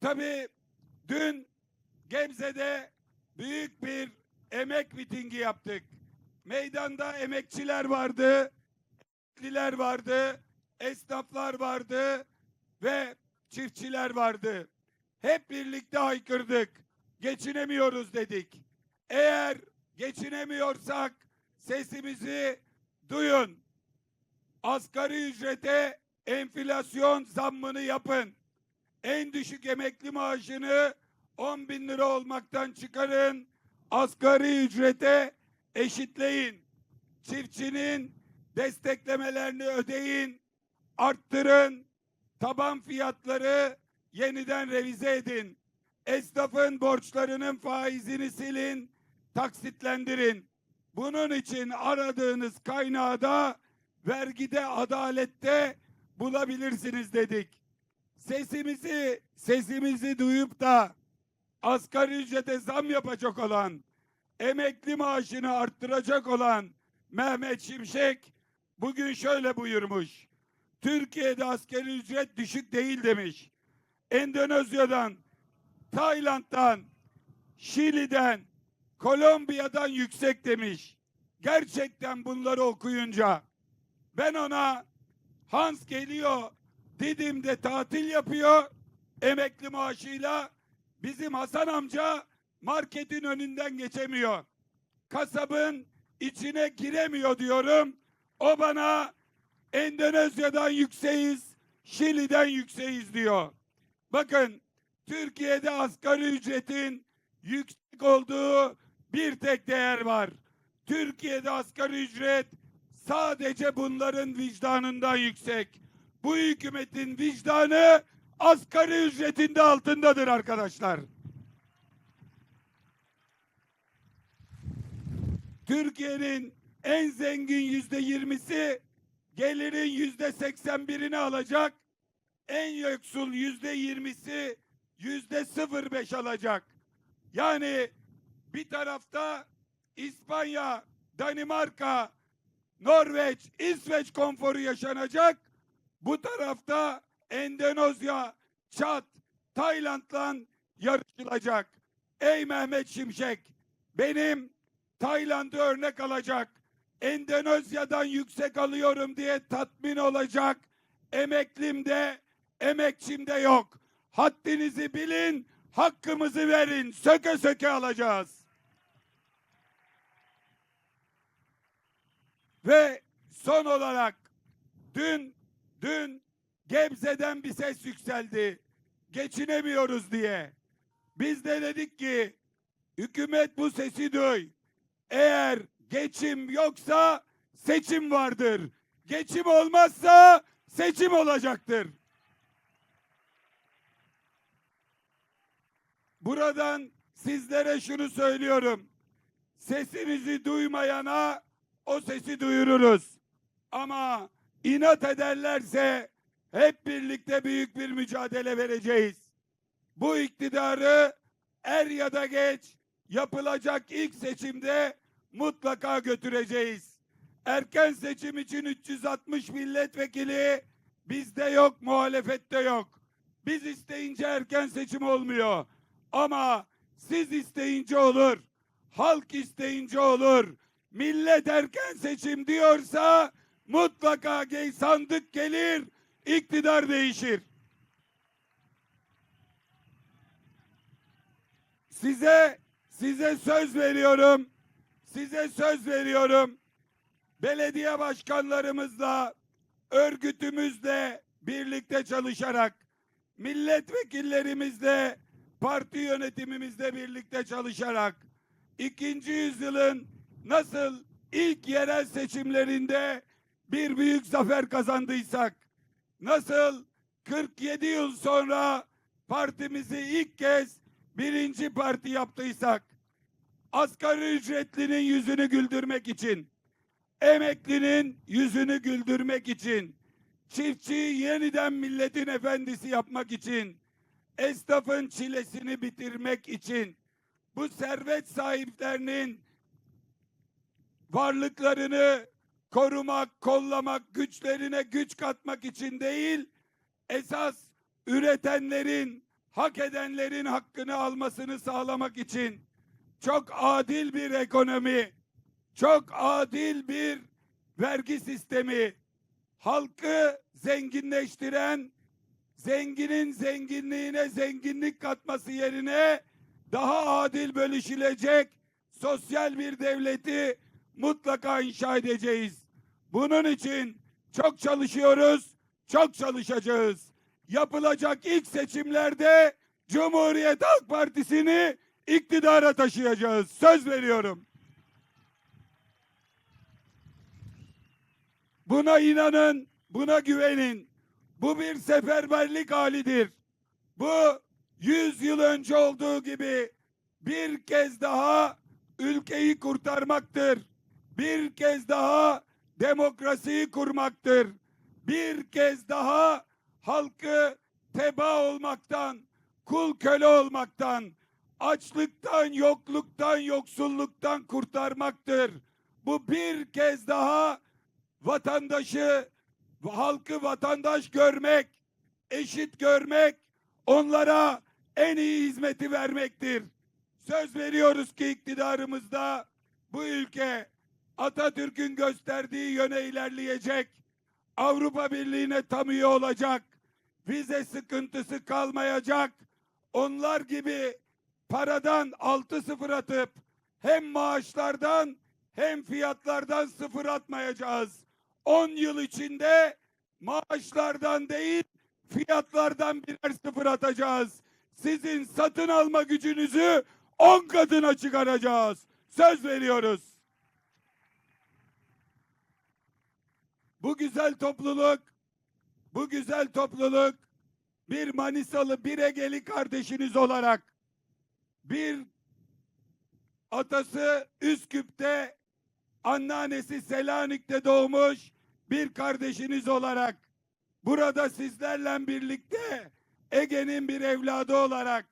Tabii dün Gebze'de büyük bir emek mitingi yaptık. Meydanda emekçiler vardı, emekliler vardı, esnaflar vardı ve çiftçiler vardı. Hep birlikte haykırdık. Geçinemiyoruz dedik. Eğer geçinemiyorsak sesimizi duyun. Asgari ücrete enflasyon zammını yapın. En düşük emekli maaşını 10 bin lira olmaktan çıkarın. Asgari ücrete eşitleyin. Çiftçinin desteklemelerini ödeyin. Arttırın. Taban fiyatları yeniden revize edin. Esnafın borçlarının faizini silin. Taksitlendirin. Bunun için aradığınız kaynağı da vergide, adalette bulabilirsiniz dedik. Sesimizi, sesimizi duyup da asgari ücrete zam yapacak olan, emekli maaşını arttıracak olan Mehmet Şimşek bugün şöyle buyurmuş. Türkiye'de asgari ücret düşük değil demiş. Endonezya'dan, Tayland'dan, Şili'den, Kolombiya'dan yüksek demiş. Gerçekten bunları okuyunca ben ona Hans geliyor Didim'de tatil yapıyor emekli maaşıyla bizim Hasan amca marketin önünden geçemiyor. Kasabın içine giremiyor diyorum. O bana Endonezya'dan yükseğiz, Şili'den yükseğiz diyor. Bakın Türkiye'de asgari ücretin yüksek olduğu bir tek değer var. Türkiye'de asgari ücret sadece bunların vicdanından yüksek. Bu hükümetin vicdanı asgari ücretinde altındadır arkadaşlar. Türkiye'nin en zengin yüzde yirmisi gelirin yüzde seksen birini alacak. En yoksul yüzde yirmisi yüzde sıfır beş alacak. Yani bir tarafta İspanya, Danimarka, Norveç, İsveç konforu yaşanacak. Bu tarafta Endonezya, Çat, Tayland'la yarışılacak. Ey Mehmet Şimşek, benim Tayland'ı örnek alacak, Endonezya'dan yüksek alıyorum diye tatmin olacak emeklimde, emekçimde yok. Haddinizi bilin, hakkımızı verin, söke söke alacağız. Ve son olarak dün dün Gebze'den bir ses yükseldi. Geçinemiyoruz diye. Biz de dedik ki hükümet bu sesi duy. Eğer geçim yoksa seçim vardır. Geçim olmazsa seçim olacaktır. Buradan sizlere şunu söylüyorum. Sesinizi duymayana o sesi duyururuz. Ama inat ederlerse hep birlikte büyük bir mücadele vereceğiz. Bu iktidarı er ya da geç yapılacak ilk seçimde mutlaka götüreceğiz. Erken seçim için 360 milletvekili bizde yok, muhalefette yok. Biz isteyince erken seçim olmuyor. Ama siz isteyince olur. Halk isteyince olur. Millet erken seçim diyorsa mutlaka gey sandık gelir, iktidar değişir. Size size söz veriyorum. Size söz veriyorum. Belediye başkanlarımızla, örgütümüzle birlikte çalışarak, milletvekillerimizle, parti yönetimimizle birlikte çalışarak, ikinci yüzyılın nasıl ilk yerel seçimlerinde bir büyük zafer kazandıysak, nasıl 47 yıl sonra partimizi ilk kez birinci parti yaptıysak, asgari ücretlinin yüzünü güldürmek için, emeklinin yüzünü güldürmek için, çiftçiyi yeniden milletin efendisi yapmak için, esnafın çilesini bitirmek için, bu servet sahiplerinin varlıklarını korumak, kollamak, güçlerine güç katmak için değil, esas üretenlerin, hak edenlerin hakkını almasını sağlamak için çok adil bir ekonomi, çok adil bir vergi sistemi, halkı zenginleştiren, zenginin zenginliğine zenginlik katması yerine daha adil bölüşülecek sosyal bir devleti mutlaka inşa edeceğiz. Bunun için çok çalışıyoruz, çok çalışacağız. Yapılacak ilk seçimlerde Cumhuriyet Halk Partisi'ni iktidara taşıyacağız. Söz veriyorum. Buna inanın, buna güvenin. Bu bir seferberlik halidir. Bu 100 yıl önce olduğu gibi bir kez daha ülkeyi kurtarmaktır. Bir kez daha demokrasiyi kurmaktır. Bir kez daha halkı teba olmaktan, kul köle olmaktan, açlıktan, yokluktan, yoksulluktan kurtarmaktır. Bu bir kez daha vatandaşı, halkı vatandaş görmek, eşit görmek, onlara en iyi hizmeti vermektir. Söz veriyoruz ki iktidarımızda bu ülke Atatürk'ün gösterdiği yöne ilerleyecek. Avrupa Birliği'ne tam üye olacak. Vize sıkıntısı kalmayacak. Onlar gibi paradan altı sıfır atıp hem maaşlardan hem fiyatlardan sıfır atmayacağız. 10 yıl içinde maaşlardan değil fiyatlardan birer sıfır atacağız. Sizin satın alma gücünüzü 10 katına çıkaracağız. Söz veriyoruz. Bu güzel topluluk, bu güzel topluluk bir Manisalı, bir Egeli kardeşiniz olarak bir atası Üsküp'te, anneannesi Selanik'te doğmuş bir kardeşiniz olarak burada sizlerle birlikte Ege'nin bir evladı olarak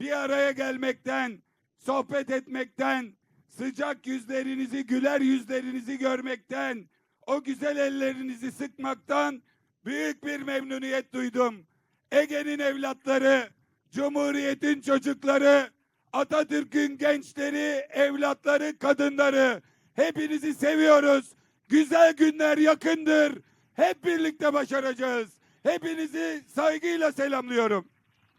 bir araya gelmekten, sohbet etmekten, sıcak yüzlerinizi, güler yüzlerinizi görmekten, o güzel ellerinizi sıkmaktan büyük bir memnuniyet duydum. Ege'nin evlatları, Cumhuriyet'in çocukları, Atatürk'ün gençleri, evlatları, kadınları hepinizi seviyoruz. Güzel günler yakındır. Hep birlikte başaracağız. Hepinizi saygıyla selamlıyorum.